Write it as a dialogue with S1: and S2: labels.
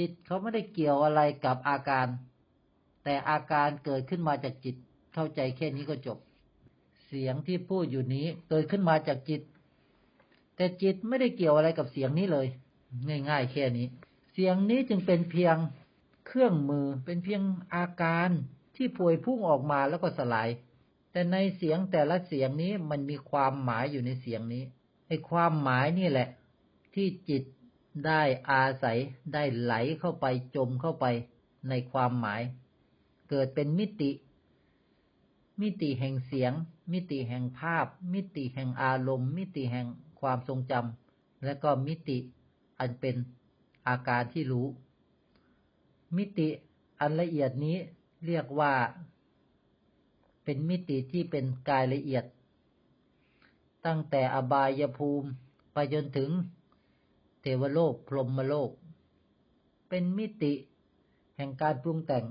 S1: จิตเขาไม่ได้เกี่ยวอะไรกับอาการ แต่อาการเกิดขึ้นมาจากจิต เข้าใจแค่นี้ก็จบ เสียงที่พูดอยู่นี้เกิดขึ้นมาจากจิต แต่จิตไม่ได้เกี่ยวอะไรกับเสียงนี้เลย ง่ายๆแค่นี้ เสียงนี้จึงเป็นเพียงเครื่องมือเป็นเพียงอาการที่พวยพุ่งออกมาแล้วก็สลาย แต่ในเสียงแต่ละเสียงนี้มันมีความหมายอยู่ในเสียงนี้ไอ้ความหมายนี่แหละ ที่จิต ได้อาศัยได้ไหลเข้าไปจมเข้าไปในความหมาย เกิดเป็นมิติ มิติแห่งเสียง มิติแห่งภาพ มิติแห่งอารมณ์ มิติแห่งความทรงจำและก็มิติอันเป็นอาการที่รู้ มิติอันละเอียดนี้เรียกว่า เป็นมิติที่เป็นกายละเอียด ตั้งแต่อบายภูมิไปจนถึง เทวโลก พรหมโลก เป็นมิติแห่งการปรุงแต่ง